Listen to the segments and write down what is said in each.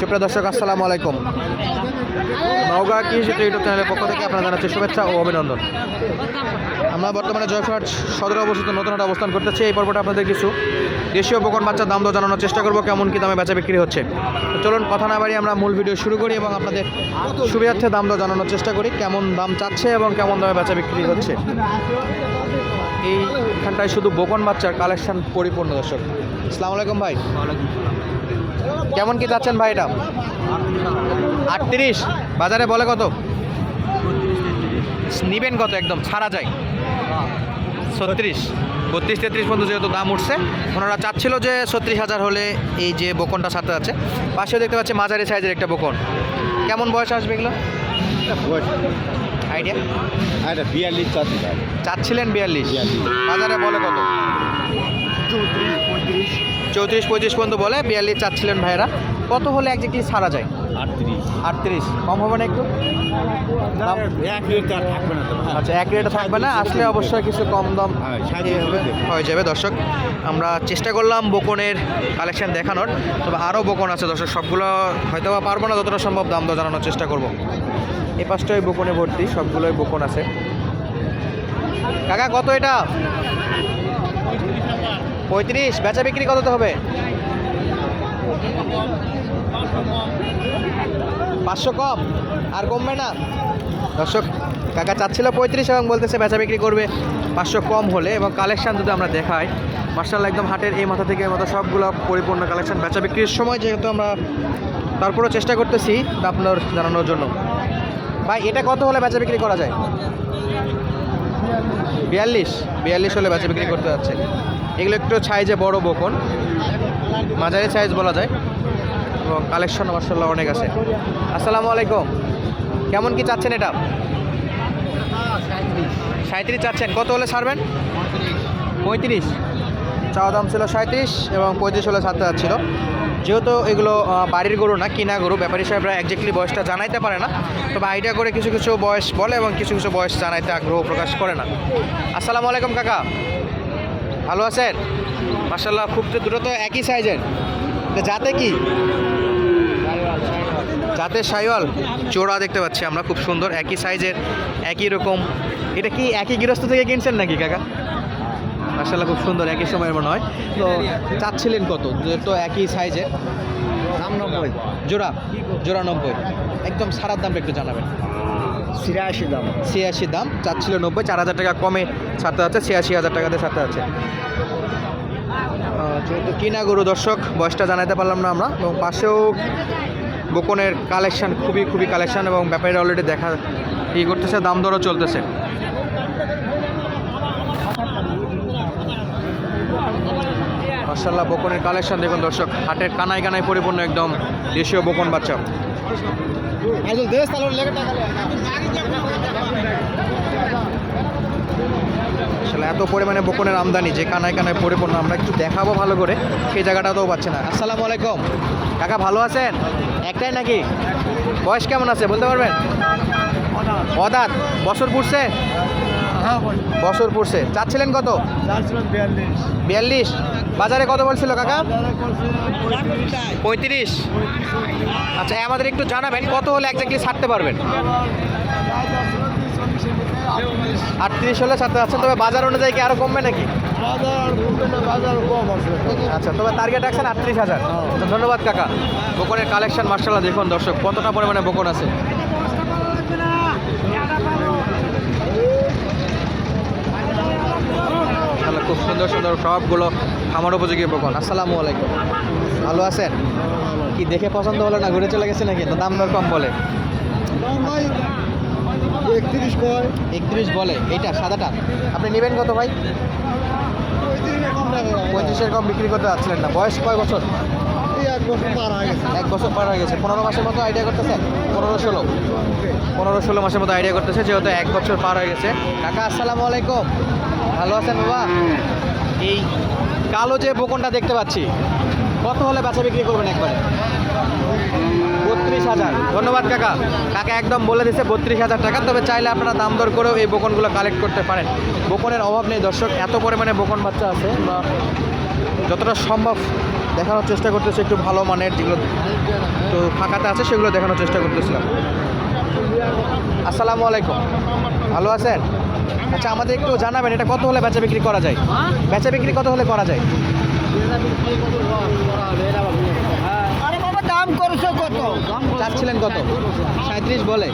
সুপ্রিয় দর্শক, আসসালামু আলাইকুম। নওগাঁ কৃষি ইউটিউব চ্যানেলের পক্ষ থেকে আপনারা জানাচ্ছি শুভেচ্ছা ও অভিনন্দন। আমরা বর্তমানে জয়ফ্রাট সদরে অবস্থিত, নতুন হাটে অবস্থান করতেছি। এই পর্বটা আপনাদের কিছু দেশীয় বকন বাচ্চার দাম দর জানানোর চেষ্টা করব, কেমন কি দামে বেচা বিক্রি হচ্ছে। চলুন, কথা না বাড়িয়ে আমরা মূল ভিডিও শুরু করি এবং আপনাদের সুবিধার্থে দাম দর জানানোর চেষ্টা করি, কেমন দাম চাচ্ছে এবং কেমন দামে বেচা বিক্রি হচ্ছে। এইখানটায় শুধু বকন বাচ্চার কালেকশন পরিপূর্ণ, দর্শক। আসসালামু আলাইকুম ভাই। কেমন কি যাচ্ছেন ভাই এটা? আটত্রিশ। বাজারে বলে কত? নিবেন কত একদম? ছাড়া যায়। ছত্রিশ। বত্রিশ তেত্রিশ পর্যন্ত যেহেতু দাম উঠছে ওনারা চাচ্ছিল যে ছত্রিশ হাজার হলে এই যে বকনটা ছাড়তে যাচ্ছে। পাশেও দেখতে পাচ্ছি মাঝারি সাইজের একটা বকন। কেমন বয়স আসবে এগুলো? আইডিয়া? এটা বিয়াল্লিশ চাচ্ছি। চাচ্ছিলেন বিয়াল্লিশ। বিয়াল্লিশ। বাজারে বলে কত? চৌত্রিশ পঁয়ত্রিশ। চৌত্রিশ পঁচিশ পর্যন্ত বলে বিয়াল্লিশ চাচ্ছিলেন ভাইয়েরা। কত হলে একজাক্টলি ছাড়া যায়? আটত্রিশ। আটত্রিশ। কম হবে না একটু? আচ্ছা এক রেটে থাকবে না আসলে অবশ্যই কিছু কম দাম হ্যাঁ, হয়ে যাবে দর্শক। আমরা চেষ্টা করলাম বকনের কালেকশন দেখানোর। তবে আরও বকন আছে দর্শক। সবগুলো হয়তো বা পারব না যতটা সম্ভব দাম দর জানানোর চেষ্টা করব। এই পাশটাই বকনে ভর্তি সবগুলোই বকন আছে। কাকা কত এটা? পঁয়ত্রিশ, বেচা বিক্রি কত হবে? পাঁচশো কম, আর কমবে না। দর্শক, কাকা চাচ্ছিল পঁয়ত্রিশ এবং বলতেছে বেচা বিক্রি করবে। পাঁচশো কম হলে এবং কালেকশান যদি আমরা দেখাই, মার্শাল একদম হাটের এই মাথা থেকে মাথা সবগুলো পরিপূর্ণ কালেকশান। বেচা বিক্রির সময় যেহেতু আমরা তারপরেও চেষ্টা করতেছি আপনার জানানোর জন্য। ভাই, এটা কত হলে বেচা বিক্রি করা যায়? বিয়াল্লিশ বিয়াল্লিশ হলে বেচা বিক্রি করতে যাচ্ছে। এগুলো একটু সাইজে বড় বকন। মাঝারি সাইজ বলা যায়। এবং কালেকশন মার্শাল্লাহ অনেক আছে। আসসালামু আলাইকুম। কেমন কি চাচ্ছেন এটা? সাঁত্রিশ। চাচ্ছেন। কত হলে ছাড়বেন? পঁয়ত্রিশ। চাওয়া দাম ছিল সাঁত্রিশ এবং পঁয়ত্রিশ হলে ছাড়তে যাচ্ছিল। যেহেতু এগুলো বাড়ির গরু না, কিনা গরু, ব্যাপারী সাহেবরা একজাক্টলি বয়সটা জানাইতে পারে না। তবে আইডিয়া করে কিছু কিছু বয়স বলে এবং কিছু কিছু বয়স জানাইতে আগ্রহ প্রকাশ করে না। আসসালামু আলাইকুম কাকা। ভালো আছেন? মার্শাল্লাহ খুব তো দুটো তো একই সাইজের। তো যাতে কি? যাতে সাইওয়াল। চোরা দেখতে পাচ্ছি আমরা, খুব সুন্দর, একই সাইজের, একই রকম। এটা কি একই গৃহস্থ থেকে কিনছেন নাকি কাকা? মার্শাল্লাহ খুব সুন্দর একই সময়ের মনে হয়। তো চাচ্ছিলেন কত? যে তো একই সাইজের দাম নব্বই জোড়া? জোড়া নব্বই। একদম সারার দামটা একটু জানাবেন। ছিয়াশি দাম। ছিয়াশি দাম চাচ্ছিল নব্বই চার হাজার টাকা কমে ছাড়তে যাচ্ছে ছিয়াশি হাজার টাকাতে ছাড়তে যাচ্ছে। যেহেতু কিনা গরু দর্শক বয়সটা জানাতে পারলাম না আমরা এবং পাশেও বোকনের কালেকশান খুবই খুবই কালেকশান এবং ব্যাপারীরা অলরেডি দেখা ই করতেছে দাম দরও চলতেছে। মার্শাল্লাহ বকনের কালেকশন দেখুন দর্শক। হাটের কানায় কানায় পরিপূর্ণ একদম দেশীয় বকন বাচ্চা। আসলে এত পরিমাণে বকনের আমদানি যে কানায় কানায় পরিপূর্ণ আমরা একটু দেখাবো ভালো করে। সেই জায়গাটাতেও পাচ্ছে না। আসসালামু আলাইকুম। কাকা ভালো আছেন? একটাই নাকি? বয়স কেমন আছে বলতে পারবেন? অদাত। বছর পুড়ছে? হ্যাঁ বছর পুড়ছে। চাচ্ছিলেন কত? বিয়াল্লিশ। বিয়াল্লিশ। বাজারে কত বলছিল কাকা? পঁয়ত্রিশ। আচ্ছা আমাদের একটু জানাবেন কত হলে একজাক্টলি ছাড়তে পারবেন? আটত্রিশ হলে ছাড়তে পারছেন তবে বাজার অনুযায়ী কি আরও কমবে নাকি? আচ্ছা তবে টার্গেট রাখছেন আটত্রিশ হাজার। তো ধন্যবাদ কাকা। বকনের কালেকশন মার্শাল্লাহ দেখুন দর্শক কতটা পরিমাণে বকন আছে মাশাআল্লাহ, খুব সুন্দর সুন্দর সবগুলো খামার উপযোগী বকন আসসালামু আলাইকুম। ভালো আছেন? কি দেখে পছন্দ হলো না ঘুরে চলে গেছে নাকি? না দাম দর কম বলে। একত্রিশ কয়। একত্রিশ বলে। এইটা সাদাটা? আপনি নেবেন কত ভাই? পঁয়ত্রিশের কম বিক্রি করতে যাচ্ছিলেন না। বয়স কয় বছর? এক বছর পার হয়ে গেছে। পনেরো মাসের মতো আইডিয়া করতেছেন পনেরো ষোলো। পনেরো ষোলো মাসের মতো আইডিয়া করতেছে, যেহেতু এক বছর পার হয়ে গেছে। কাকা, আসসালামু আলাইকুম। ভালো আছেন বাবা? এই কালো যে বকনটা দেখতে পাচ্ছি, কত হলে বেচা বিক্রি করবেন একবারে? বত্রিশ হাজার। ধন্যবাদ কাকা। কাকা একদম বলে দিচ্ছে বত্রিশ হাজার টাকা, তবে চাইলে আপনারা দাম দর করেও এই বকনগুলো কালেক্ট করতে পারেন। বকনের অভাব নেই দর্শক, এত পরিমাণে বকন বাচ্চা আছে বা যতটা সম্ভব দেখানোর চেষ্টা করতেছি একটু ভালো মানের যেগুলো তো ফাঁকাতে আছে সেগুলো দেখানোর চেষ্টা করতেছিলাম। আসসালামু আলাইকুম। ভালো আছেন? আচ্ছা আমাদের একটু জানাবেন এটা কত হলে বেচা বিক্রি করা যায়? বেচা বিক্রি কত হলে করা যায়? দাম করছ কত? চাচ্ছিলেন কত? সাঁত্রিশ বলে।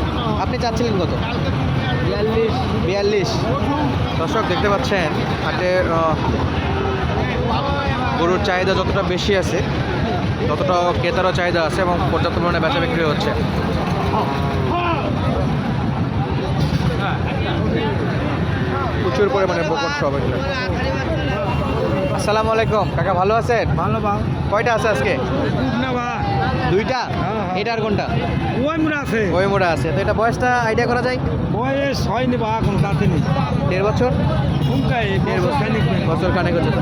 আপনি চাচ্ছিলেন কত? বিয়াল্লিশ। বিয়াল্লিশ। দর্শক দেখতে পাচ্ছেন হাটে গরুর চাহিদা যতটা বেশি আছে ততটা ক্রেতারও চাহিদা আছে এবং পর্যাপ্ত পরিমাণে বেচা বিক্রি হচ্ছে। প্রচুর পরিমাণে বকর সব এগুলো। আসসালামু আলাইকুম কাকা ভালো আছেন? ভালো ভালো। কয়টা আছে আজকে? দুইটা। এটার কোনটা? ওই মুড়া আছে। ওই মোড়া আছে। তো এটা বয়সটা আইডিয়া করা যায়? বয়স হয়নি বা এখন তাতে নেই। দেড় বছর? দেড় বছর বছর। খানেক হচ্ছে।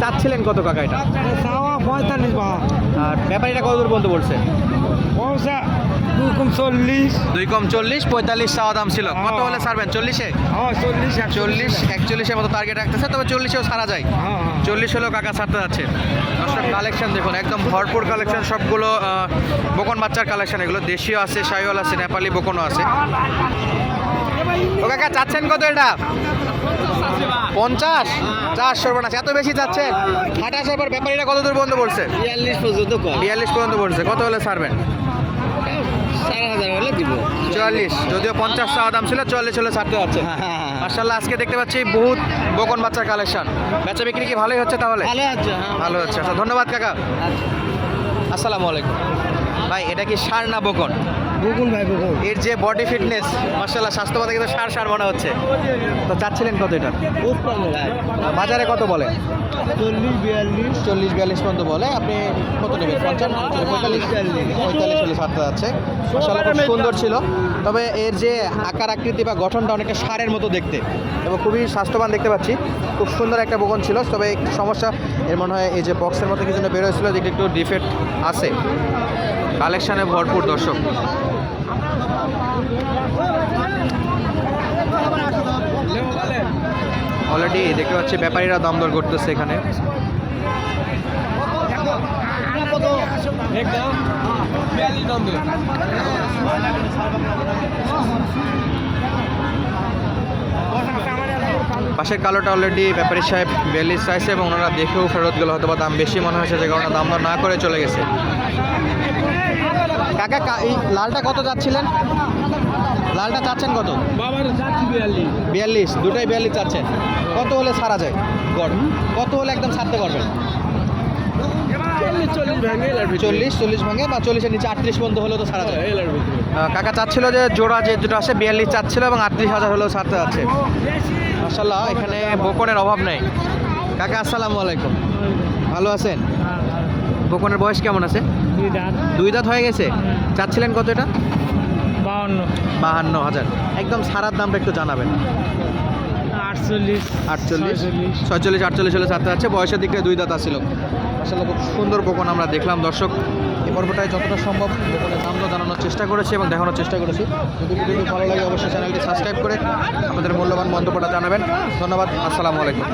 চাচ্ছিলেন কত কাকা এটা? পঁয়তাল্লিশ বা। আর ব্যাপারীটা কত দূর পর্যন্ত বলছে পয়সা কম চল্লিশ। দুই কম চল্লিশ পঁয়তাল্লিশ চাওয়া দাম ছিল। কত হ্যাঁ। হলে ছাড়বেন? চল্লিশে? হ্যাঁ চল্লিশ চল্লিশ একচল্লিশের মতো টার্গেট রাখতেছে তবে চল্লিশেও ছাড়া যায়। হ্যাঁ। চল্লিশ হলেও কাকা ছাড়তে যাচ্ছে। দর্শক কালেকশন দেখুন একদম ভরপুর কালেকশন সবগুলো বকন বাচ্চার কালেকশন এগুলো দেশীয় আছে সাইওয়াল আছে নেপালি বকনও আছে। ও কাকা চাচ্ছেন কত এটা? পঞ্চাশ? চার সর্বনাশ এত বেশি চাচ্ছেন? হাটে আসার পর ব্যাপারীরা কত দূর বন্ধ বলছে? বিয়াল্লিশ পর্যন্ত বিয়াল্লিশ পর্যন্ত বলছে কত হলে ছাড়বেন? চার হাজার হলে দিব। চুয়াল্লিশ। যদিও পঞ্চাশ টাকা দাম ছিল চুয়াল্লিশ হলে ছাড়তে পারছে মার্শাল্লাহ আজকে দেখতে পাচ্ছি বহুত বকন বাচ্চার কালেকশন। বেচা বিক্রি কি ভালোই হচ্ছে তাহলে? ভালো আছে হ্যাঁ ভালো হচ্ছে। আচ্ছা ধন্যবাদ কাকা। আসসালামু আলাইকুম। ভাই এটা কি সার না বকন বকুল ভাই বকুল এর যে বডি ফিটনেস মার্শাল্লাহ স্বাস্থ্যবাদে কিন্তু সার সার মনে হচ্ছে। তো চাচ্ছিলেন কত এটা বাজারে কত বলে? চল্লিশ বিয়াল্লিশ। চল্লিশ বিয়াল্লিশ পর্যন্ত বলে। আপনি কত নেবেন? পঞ্চান্ন? পঁয়তাল্লিশ? পঁয়তাল্লিশ। হলে ছাড়তে যাচ্ছে। মাসাল্লাহ খুব সুন্দর ছিল। তবে এর যে আকার আকৃতি বা গঠনটা অনেকটা সারের মতো দেখতে এবং খুবই স্বাস্থ্যবান দেখতে পাচ্ছি। খুব সুন্দর একটা বগন ছিল। তবে একটু সমস্যা এর মনে হয় এই যে বক্সের মতো কিছু বের হয়েছিল যেটা একটু ডিফেক্ট আছে। কালেকশানে ভরপুর দর্শক। অলরেডি দেখতে পাচ্ছি ব্যাপারীরা দাম দর করতেছে এখানে। পাশের কালোটা অলরেডি ব্যাপারী সাহেব বিয়াল্লিশ চাইছে এবং ওনারা দেখেও ফেরত গেল হয়তো বা দাম বেশি মনে হয়েছে যে কারণে দাম না করে চলে গেছে। কাকা এই লালটা কত যাচ্ছিলেন লালটা চাচ্ছেন কত? বিয়াল্লিশ। দুটাই বিয়াল্লিশ চাচ্ছেন। কত হলে ছাড়া যায়? গড়। কত হলে একদম ছাড়তে পারবেন? চল্লিশ চল্লিশ ভাঙে বা চল্লিশের নিচে আটত্রিশ পর্যন্ত হলেও তো ছাড়া যায়। আহ, কাকা চাচ্ছিল যে জোড়া যে দুটো আছে বিয়াল্লিশ চাচ্ছিল এবং আটত্রিশ হাজার হলেও ছাড়তে যাচ্ছে। মাসাল্লাহ এখানে বকনের অভাব নেই। কাকা আসসালামু আলাইকুম। ভালো আছেন? বকনের বয়স কেমন আছে? দুই দাঁত হয়ে গেছে? চাচ্ছিলেন কত এটা? বাউন্ন বাহান্ন হাজার। একদম সারার দামটা একটু জানাবেন। আটচল্লিশ আটচল্লিশ? ছয়চল্লিশ। আটচল্লিশ হলে ছাড়তে যাচ্ছে বয়সের দিকে দুই দাঁত আসছিল আসলে খুব সুন্দর বকন আমরা দেখলাম দর্শক। এই পর্বটায় যতটা সম্ভব বকনের দাম জানানোর চেষ্টা করেছি এবং দেখানোর চেষ্টা করেছি। যদি ভিডিওটি ভালো লাগে, অবশ্যই চ্যানেলটি সাবস্ক্রাইব করে আমাদের মূল্যবান মন্তব্যটা জানাবেন। ধন্যবাদ, আসসালামু আলাইকুম।